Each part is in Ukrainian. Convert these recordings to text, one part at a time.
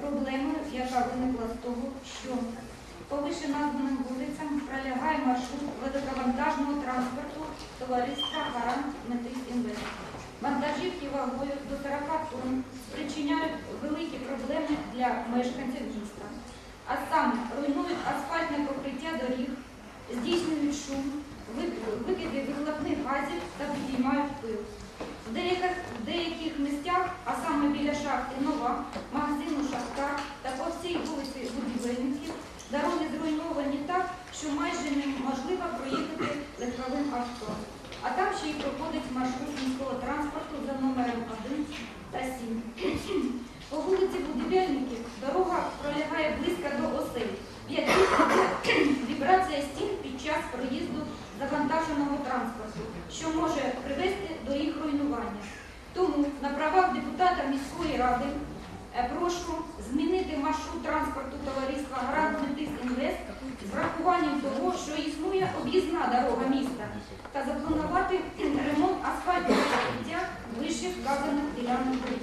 з проблемою, яка виникла з того, що по вищеназваним вулицям пролягає маршрут великовантажного транспорту товариства Гарант Метис Інвест. Вантажівки вагою до 40 тонн спричиняють великі проблеми для мешканців міста, а саме руйнують асфальтне покриття доріг, здійснюють шум, ви- викиди вихлопних газів та підіймають пил. В деяких, в деяких місцях, а саме біля шахти Нова, магазину Шахтар та по всій вулиці Будівельників, дороги зруйновані так, що майже неможливо проїхати легковим авто. А там ще й проходить маршрут міського транспорту за номером 1 та 7. По вулиці Будівельників дорога пролягає близько до осель, в яких вібрація стін під час проїзду завантаженого транспорту, що може привести до їх руйнування. Тому на правах депутата міської ради е, прошу змінити маршрут транспорту товариства Метис Інвест з врахуванням того, що існує об'їзна дорога міста, та запланувати ремонт асфальтного покриття вище вказаних ділянок доріг.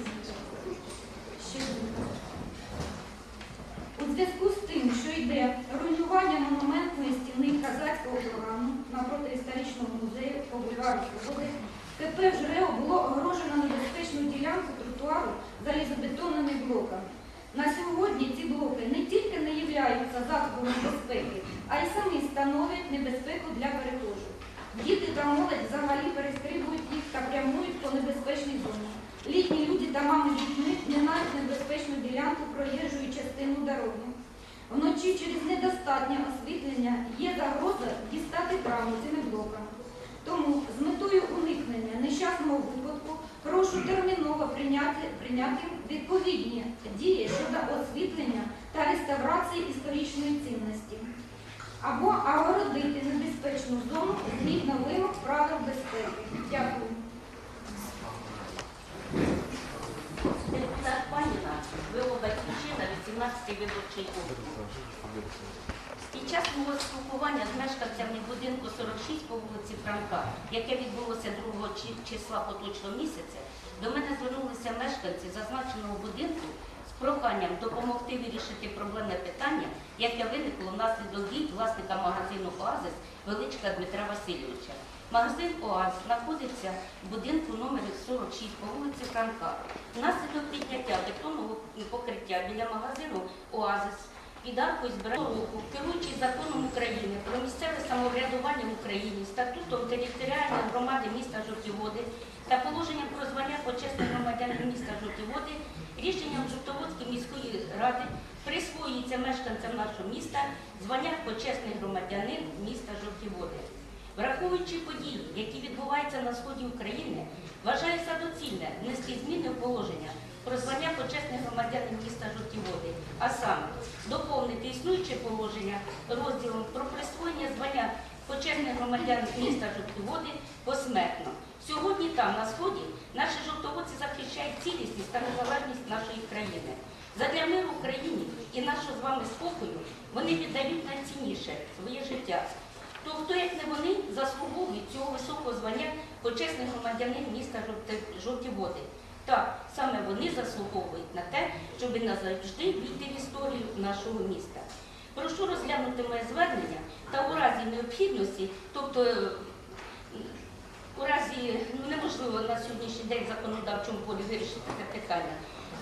У зв'язку з тим, що йде руйнування монументної стіни казацького програму напроти історичного музею по бульвару Свободи, КП «Жрео» було огорожено небезпечну ділянку тротуару залізобетонними блоками. На сьогодні ці блоки не тільки не являються засобом безпеки, а й самі становлять небезпеку для перехожих. Діти та молодь взагалі перестрибують їх та прямують по небезпечній зоні. Літні люди та мами з дітьми минають небезпечну ділянку проїжджої частину дороги. Вночі через недостатнє освітлення є загроза дістати травму цими блоками. Тому з метою уникнення нещасного випадку прошу терміново прийняти, прийняти відповідні дії щодо освітлення та реставрації історичної цінності або огородити небезпечну зону згідно вимог правил безпеки. Дякую. Паніна батьківщина 18-й виборчий округ. Під час мого спілкування з мешканцями будинку 46 по вулиці Франка, яке відбулося 2 числа поточного місяця, до мене звернулися мешканці зазначеного будинку з проханням допомогти вирішити проблемне питання, яке виникло внаслідок дій власника магазину Оазис Величка Дмитра Васильовича. Магазин ОАЗ знаходиться в будинку номер 46 по вулиці Франка. Внаслідок підняття бетонного покриття біля магазину Оазис під аркою збирання руху, керуючись законом України про місцеве самоврядування в Україні, статутом територіальної громади міста Жовтіводи та положенням про звання почесних громадянин міста Жовтіводи, рішенням Жовтоводської міської ради присвоюється мешканцям нашого міста звання почесний громадянин міста Жовтіводи. Враховуючи події, які відбуваються на сході України, вважаю за доцільне внести зміни в положення про звання почесних громадянин міста Жовтіводи, а саме доповнити існуюче положення розділом про присвоєння звання почесних громадян міста Жовтіводи посмертно. Сьогодні там, на сході, наші жовтоводці захищають цілісність та незалежність нашої країни. Задля миру Україні і нашого з вами спокою вони віддають найцінніше своє життя. То хто, як не вони, заслуговують цього високого звання почесних громадянин міста Жовти- Жовті Води. Так, саме вони заслуговують на те, щоб назавжди війти в історію нашого міста. Прошу розглянути моє звернення та у разі необхідності, тобто е, у разі ну, неможливо на сьогоднішній день в законодавчому полі вирішити це питання,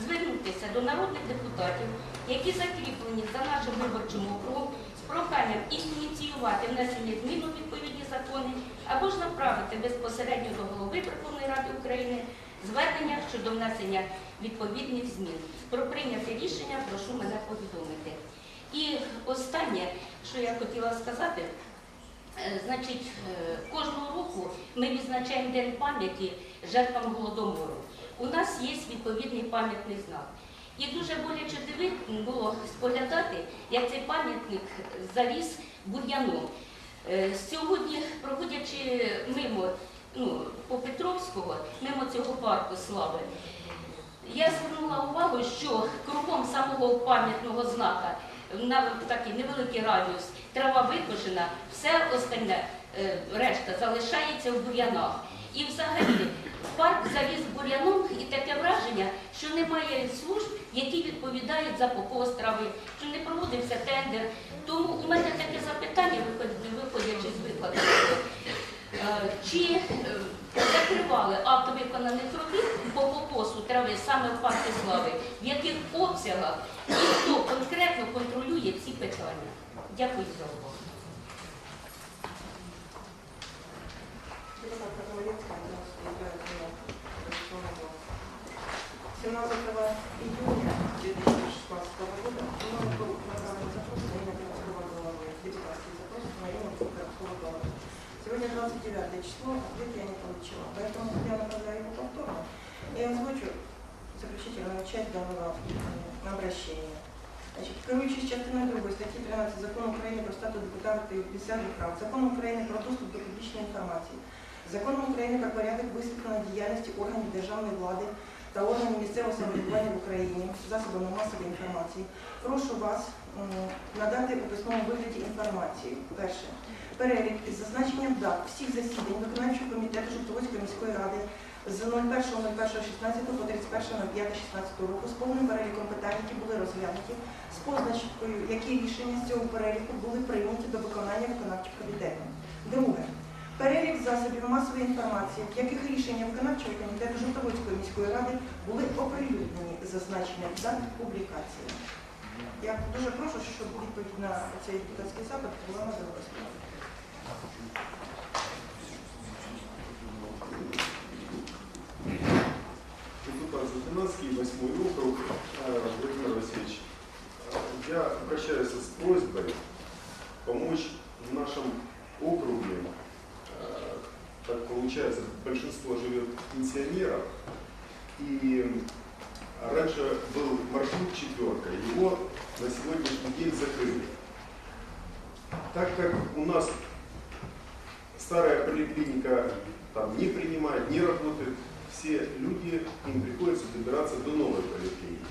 звернутися до народних депутатів, які закріплені за нашим виборчим округом, з проханням ініціювати внесення змін у відповідні закони або ж направити безпосередньо до голови Верховної Ради України звернення щодо внесення відповідних змін. Про прийняте рішення прошу мене повідомити. І останнє, що я хотіла сказати, Е, Значить, е, кожного року ми відзначаємо День пам'яті жертвам голодомору. У нас є відповідний пам'ятний знак. І дуже боляче дивити було споглядати, як цей пам'ятник заріс бур'яном. Е, Сьогодні, проходячи мимо ну, по Петровського, мимо цього парку слави, я звернула увагу, що кругом самого пам'ятного знака на такий невеликий радіус трава викошена, все остальне е, решта залишається в бур'янах. І взагалі парк завіз бур'яном і таке враження, що немає служб, які відповідають за покос трави, що не проводився тендер. Тому у мене таке запитання, виходячи з викладу Е, Чи е, закривали акт виконаних робіт по покосу трави саме в парку слави, в яких обсягах і хто конкретно контролює ці питання? Дякую за увагу. Депутатка Комаринская, пожалуйста, играет меня. Традиционный голос. 17 июня 2016 года мной был направлен запрос на имя городского головы, Сегодня 29 число, ответа я не получила, поэтому я направляю его повторно и озвучу заключительную часть данного обращения. Значит, керуючись частиною 2 статті 13 Закону України про статус депутатів і присяжних прав, Закону України про доступ до публічної інформації, Законом України про порядок висвітлення діяльності органів державної влади та органів місцевого самоврядування в Україні засобами масової інформації, прошу вас надати у письмовому вигляді інформацію. Перше. Перелік із зазначенням дат всіх засідань виконавчого комітету Жовтоводської міської ради з 01.01.16 по 31.05.16 року з повним переліком питань, які були розглянуті, з позначкою, які рішення з цього переліку були прийняті до виконання виконавчим комітетом. Друге. Перелік засобів масової інформації, в яких рішення виконавчого комітету Жовтоводської міської ради були оприлюднені з зазначенням дат публікації. Я дуже прошу, щоб відповідь на цей депутатський запит була надана Затынанский, 8 округ, Владимир Васильевич. Я обращаюсь с просьбой помочь в нашем округе, э, так получается, большинство живет пенсионеров, и раньше был маршрут четверка, его на сегодняшний день закрыли. Так как у нас старая поликлиника там не принимает, не работает, все люди, им приходится добираться до новой поликлиники.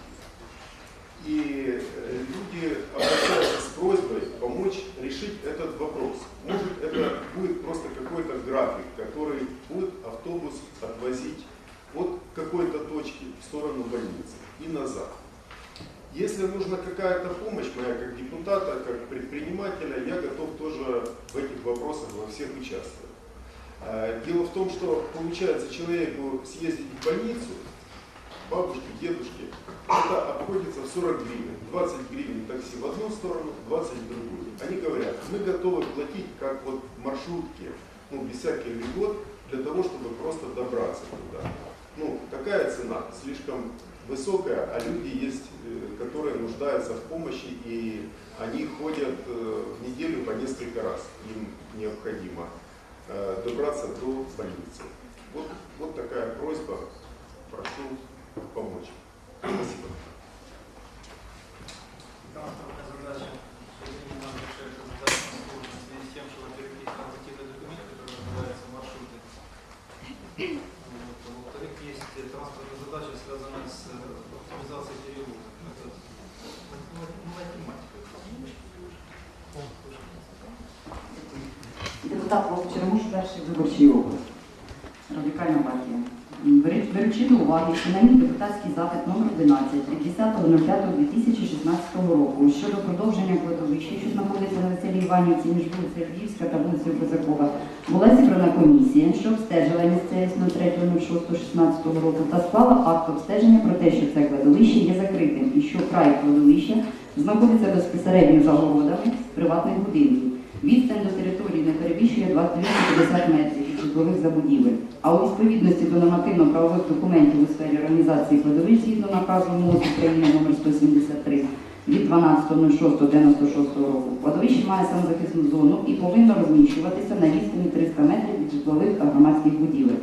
И э, люди обращаются с просьбой помочь решить этот вопрос. Может, это будет просто какой-то график, который будет автобус отвозить от какой-то точки в сторону больницы и назад. Если нужна какая-то помощь моя как депутата, как предпринимателя, я готов тоже в этих вопросах во всех участвовать. Э, Дело в том, что получается человеку съездить в больницу, бабушке, дедушке, это обходится в 40 гривен. 20 гривен такси в одну сторону, 20 в другую. Они говорят, мы готовы платить как вот в маршрутке, ну, без всяких льгот, для того, чтобы просто добраться туда. Ну, такая цена слишком высокая, а люди есть, э, которые нуждаются в помощи, и они ходят э, в неделю по несколько раз. Им необходимо э, добраться до больницы. Вот, вот такая просьба. Прошу помочь. Спасибо. Депутат Волк Черемуш, перший виборчий округ. Радикальна партія. Беручи до уваги, що на мій депутатський запит номер 11 від 10.05.2016 року щодо продовження кладовища, що знаходиться на веселі Іванівці між вулицею Львівська та вулицею Козакова, була зібрана комісія, що обстежила місцевість 03.06.16 року та склала акт обстеження про те, що це кладовище є закритим і що край кладовища знаходиться безпосередньо за огородами приватних будинків. Відстань до території не перевищує 2850 метрів житлових забудівель. А у відповідності до нормативно-правових документів у сфері організації кладовищ згідно наказу МОЗ України номер 173 від 12.06.96 року, кладовище має самозахисну зону і повинно розміщуватися на відстані 300 метрів від житлових та громадських будівель.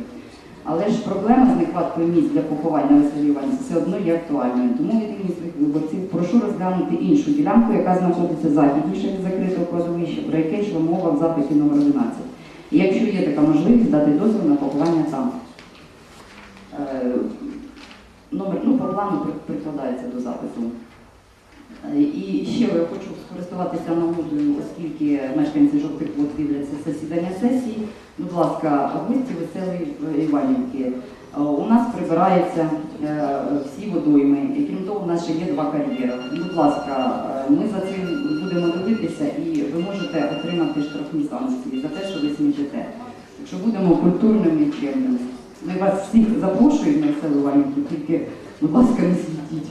Але ж проблема з нехваткою місць для поховань на веселій Іванівці все одно є актуальною. Тому від імені своїх виборців прошу розглянути іншу ділянку, яка знаходиться західніше від закритого кладовища, про яке йшла мова в запиті номер 11. І якщо є така можливість, дати дозвіл на поховання там. Е, Номер ну, по прикладається до запиту. Е, І ще я хочу скористуватися нагодою, оскільки мешканці жовтих вод дивляться засідання сесії. Будь ласка, гості веселої Іванівки. Е, У нас прибираються е, всі водойми, і крім того, у нас ще є два кар'єри. Будь ласка, ми за цим будемо дивитися і ви можете отримати штрафні санкції за те, що ви смітите. Якщо будемо культурними і чемними. Ми вас всіх запрошуємо Іванівки, тільки, будь ласка, не світіть.